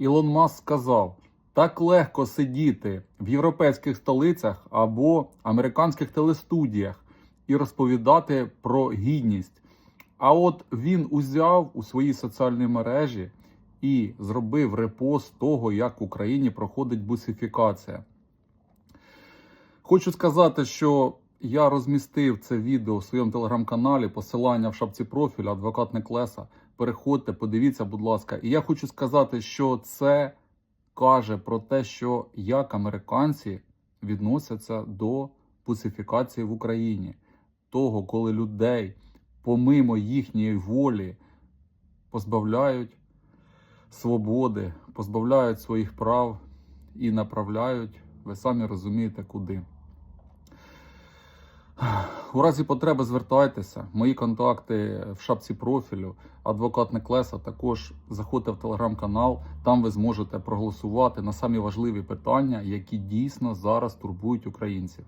Ілон Маск сказав: так легко сидіти в європейських столицях або американських телестудіях і розповідати про гідність. А от він узяв у своїй соціальній мережі і зробив репост того, як в Україні проходить бусифікація. Хочу сказати, що я розмістив це відео в своєму телеграм-каналі, посилання в шапці профіля, адвокат Неклеса. Переходьте, подивіться, будь ласка. І я хочу сказати, що це каже про те, що як американці відносяться до пусифікації в Україні, того, коли людей помимо їхньої волі позбавляють свободи, позбавляють своїх прав і направляють, ви самі розумієте, куди. У разі потреби звертайтеся. Мої контакти в шапці профілю, адвокат Неклеса. Також заходьте в телеграм-канал. Там ви зможете проголосувати на самі важливі питання, які дійсно зараз турбують українців.